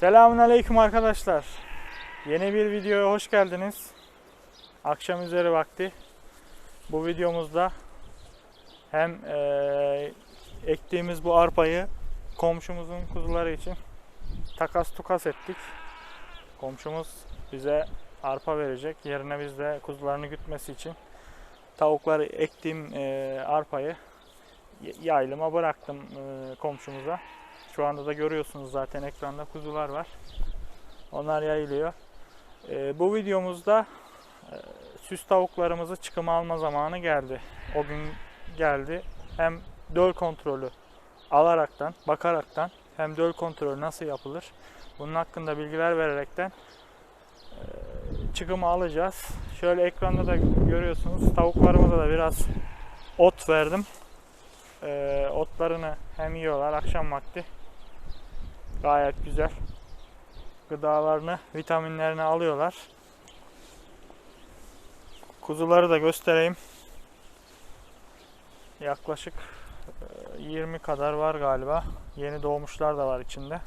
Selamünaleyküm arkadaşlar. Yeni bir videoya hoş geldiniz. Akşam üzeri vakti. Bu videomuzda hem eee, ektiğimiz bu arpayı komşumuzun kuzuları için takas tukas ettik. Komşumuz bize arpa verecek. Yerine biz de kuzularını gütmesi için tavukları ektiğim eee, arpayı yaylıma bıraktım eee, komşumuza. Şu anda da görüyorsunuz zaten ekranda kuzular var. Onlar yayılıyor. Ee, bu videomuzda e, süs tavuklarımızı çıkıma alma zamanı geldi. O gün geldi. Hem döl kontrolü alaraktan, bakaraktan hem döl kontrolü nasıl yapılır bunun hakkında bilgiler vererekten e, çıkımı alacağız. Şöyle ekranda da görüyorsunuz tavuklarımıza da biraz ot verdim. Ee, otlarını hem yiyorlar akşam vakti Gayet güzel. Gıdalarını, vitaminlerini alıyorlar. Kuzuları da göstereyim. Yaklaşık e, 20 kadar var galiba. Yeni doğmuşlar da var içinde.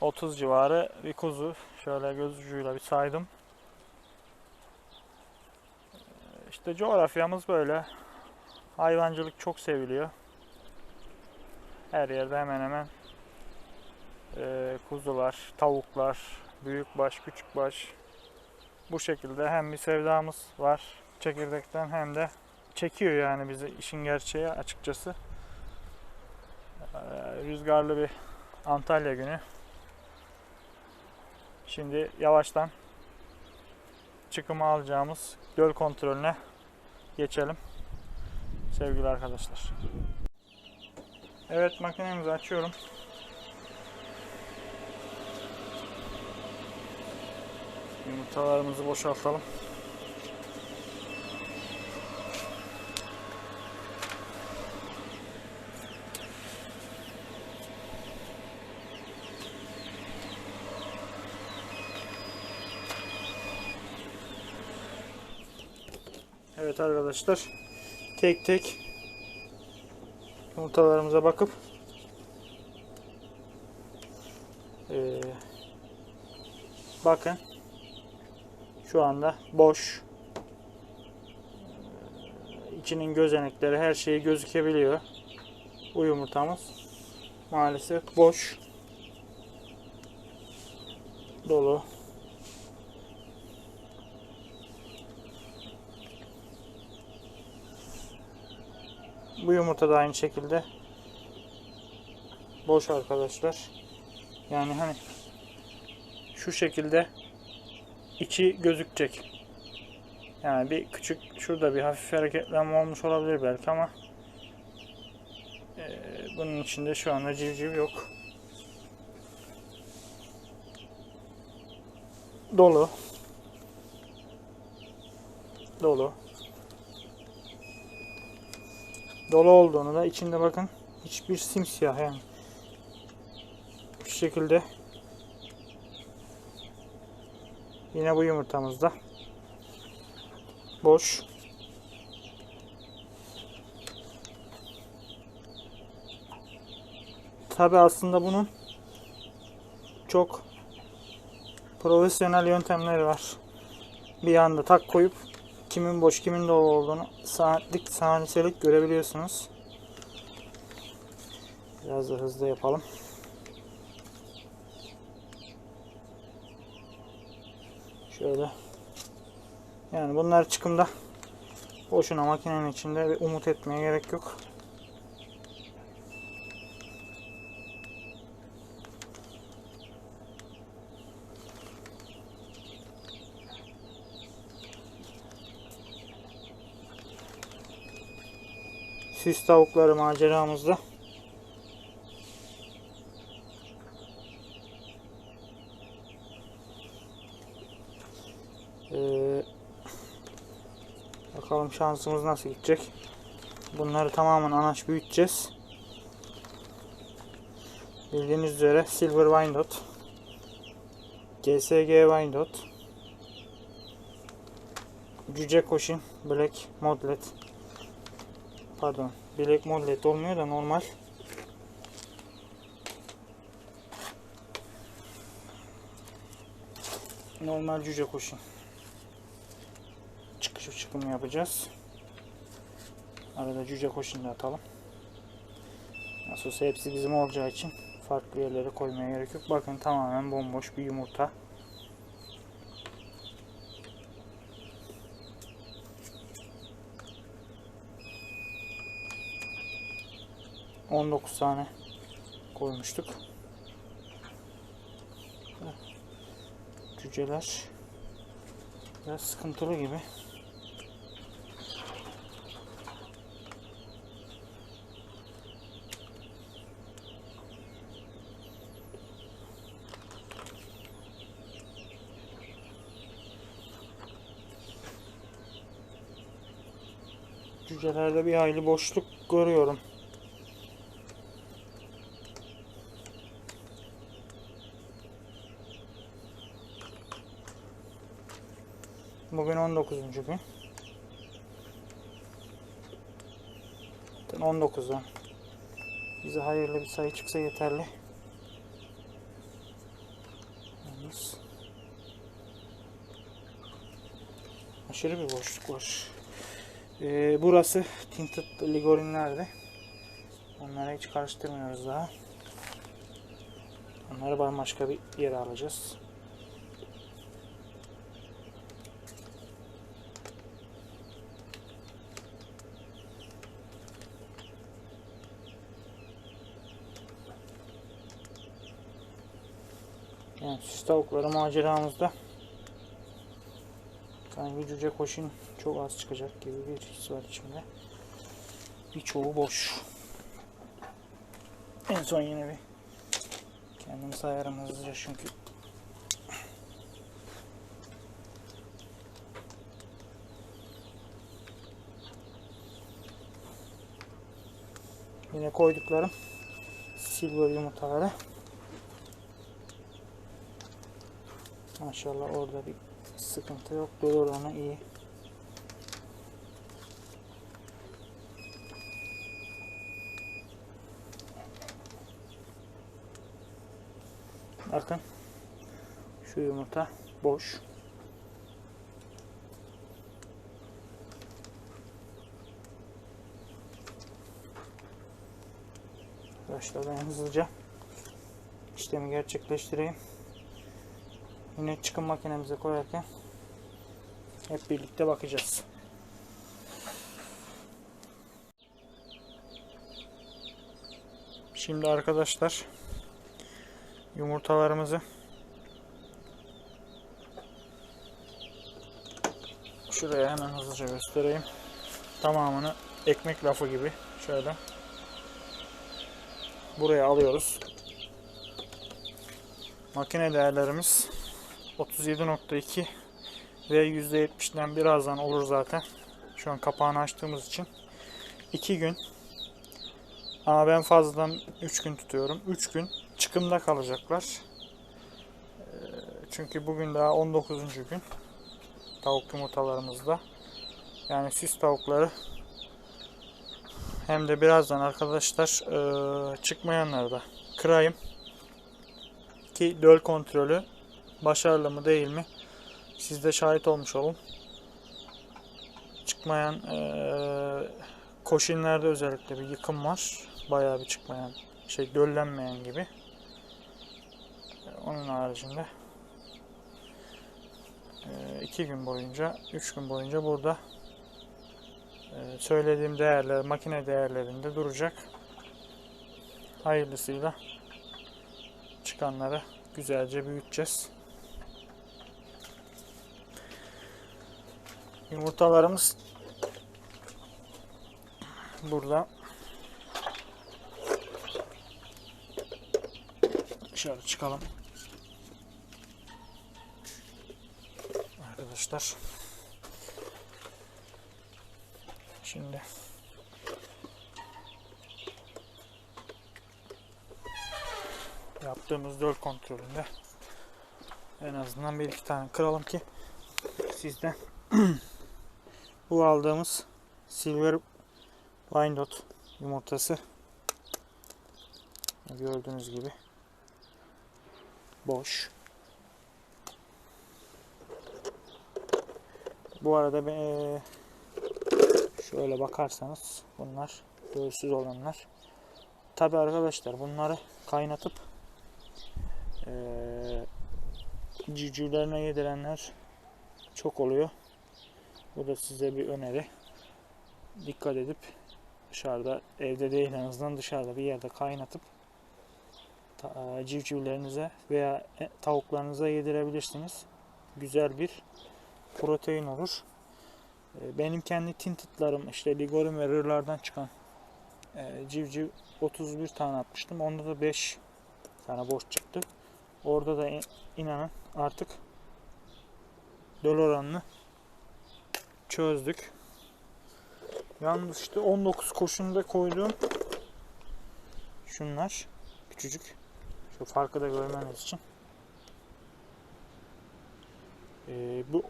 30 civarı bir kuzu. Şöyle göz ucuyla bir saydım. E, İşte coğrafyamız böyle. Hayvancılık çok seviliyor. Her yerde hemen hemen e, kuzular, tavuklar, büyükbaş, küçükbaş bu şekilde hem bir sevdamız var çekirdekten hem de çekiyor yani bizi işin gerçeği açıkçası. E, rüzgarlı bir Antalya günü. Şimdi yavaştan çıkımı alacağımız göl kontrolüne geçelim. Sevgili arkadaşlar. Evet makinemizi açıyorum. Yumurtalarımızı boşaltalım. Evet arkadaşlar tek tek yumurtalarımıza bakıp ee, bakın şu anda boş. Ee, içinin gözenekleri her şeyi gözükebiliyor. Bu yumurtamız maalesef boş. Dolu bu yumurta da aynı şekilde boş arkadaşlar yani hani şu şekilde içi gözükecek. Yani bir küçük şurada bir hafif hareketlenme olmuş olabilir belki ama eee, bunun içinde şu anda civciv yok. Dolu. Dolu. Dolu olduğunu da içinde bakın hiçbir simsiyah yani. Bu şekilde Yine bu yumurtamızda. Boş. Tabi aslında bunun çok profesyonel yöntemleri var. Bir anda tak koyup kimin boş kimin dolu olduğunu saatlik saniyelik görebiliyorsunuz. Biraz da hızlı yapalım. Şöyle. Yani bunlar çıkımda boşuna makinenin içinde umut etmeye gerek yok. Süs tavukları maceramızda Ee, bakalım şansımız nasıl gidecek. Bunları tamamen anaç büyüteceğiz. Bildiğiniz üzere Silver Wyandotte, GSG Wyandotte, Cüce Koşin Black Modlet, pardon bilek mollet olmuyor da normal. Normal cüce kuşu. Çıkış çıkımı yapacağız. Arada cüce kuşunu atalım. Nasılsa hepsi bizim olacağı için farklı yerlere koymaya gerek yok. Bakın tamamen bomboş bir yumurta. On dokuz tane koymuştuk. Cüceler biraz sıkıntılı gibi. Cücelerde bir hayli boşluk görüyorum. Bugün 19. gün. Zaten 19'dan. Bize hayırlı bir sayı çıksa yeterli. Yalnız aşırı bir boşluk var. Ee, burası tinted ligorinlerdi. Onları hiç karıştırmıyoruz daha. Onları bambaşka bir yere alacağız. Yani süs tavukları maceramızda sanki cüce koşun çok az çıkacak gibi bir his var içimde. Birçoğu boş. En son yine bir kendimi sayarım hızlıca çünkü Yine koyduklarım silver yumurtaları. Maşallah orada bir sıkıntı yok. Dolu oranı iyi. Bakın. Şu yumurta boş. Arkadaşlar ben hızlıca işlemi gerçekleştireyim. Yine çıkım makinemize koyarken hep birlikte bakacağız. Şimdi arkadaşlar yumurtalarımızı şuraya hemen hızlıca göstereyim. Tamamını ekmek lafı gibi şöyle buraya alıyoruz. Makine değerlerimiz 37.2 ve %70'den birazdan olur zaten. Şu an kapağını açtığımız için 2 gün ama ben fazladan 3 gün tutuyorum. 3 gün çıkımda kalacaklar. Ee, Çünkü bugün daha 19. gün tavuk yumurtalarımızda. Yani süs tavukları hem de birazdan arkadaşlar e, çıkmayanları da kırayım ki döl kontrolü başarılı mı değil mi siz de şahit olmuş olun. Çıkmayan e, koşinlerde özellikle bir yıkım var. Bayağı bir çıkmayan şey döllenmeyen gibi. Onun haricinde e, iki gün boyunca, üç gün boyunca burada e, söylediğim değerler, makine değerlerinde duracak. Hayırlısıyla çıkanları güzelce büyüteceğiz. Yumurtalarımız burada. Dışarı çıkalım. Arkadaşlar. Şimdi yaptığımız döl kontrolünde en azından bir iki tane kıralım ki sizden bu aldığımız silver wyandotte yumurtası gördüğünüz gibi boş Bu arada eee, şöyle bakarsanız bunlar göğsüz olanlar. Tabi arkadaşlar bunları kaynatıp civcivlerine yedirenler çok oluyor. Bu da size bir öneri. Dikkat edip dışarıda evde değil en azından dışarıda bir yerde kaynatıp e, civcivlerinize veya e, tavuklarınıza yedirebilirsiniz. Güzel bir protein olur. E, Benim kendi tintıtlarım işte ligorim ve rırlardan çıkan civciv 31 tane atmıştım. Onda da 5 tane boş çıktı. Orada da in- inanın artık döl oranını çözdük. Yalnız işte 19 koşunda koyduğum şunlar küçücük. Şu farkı da görmeniz için. Ee, bu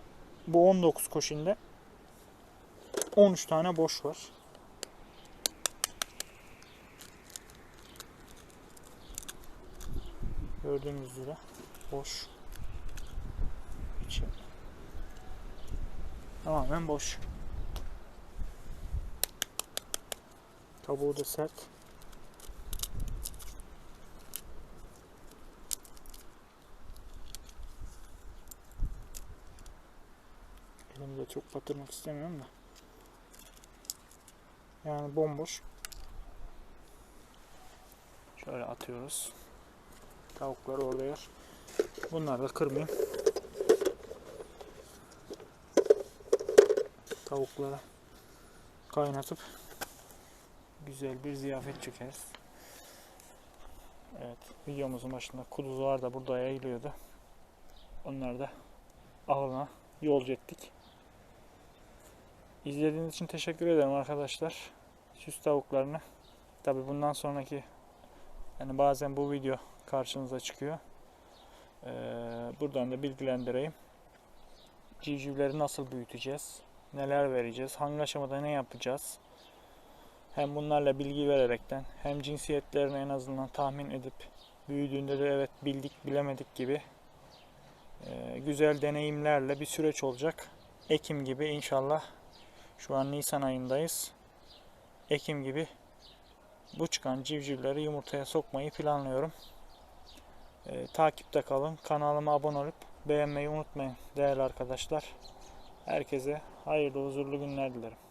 bu 19 koşunda 13 tane boş var. Gördüğünüz üzere boş. İçi tamamen boş. Kabuğu da sert. Elimde çok batırmak istemiyorum da. Yani bomboş. Şöyle atıyoruz. Tavuklar orada yer. Bunları da kırmayayım. Tavuklara kaynatıp güzel bir ziyafet çekeriz. Evet, videomuzun başında kuzular da burada yayılıyordu. Onları da alana yolcu ettik. İzlediğiniz için teşekkür ederim arkadaşlar. Süs tavuklarını. Tabi bundan sonraki yani bazen bu video karşınıza çıkıyor. Ee, buradan da bilgilendireyim. Civcivleri nasıl büyüteceğiz? Neler vereceğiz? Hangi aşamada ne yapacağız? Hem bunlarla bilgi vererekten hem cinsiyetlerini en azından tahmin edip büyüdüğünde de evet bildik bilemedik gibi e, güzel deneyimlerle bir süreç olacak. Ekim gibi inşallah şu an Nisan ayındayız. Ekim gibi bu çıkan civcivleri yumurtaya sokmayı planlıyorum. E, takipte kalın. Kanalıma abone olup beğenmeyi unutmayın değerli arkadaşlar. Herkese hayırlı huzurlu günler dilerim.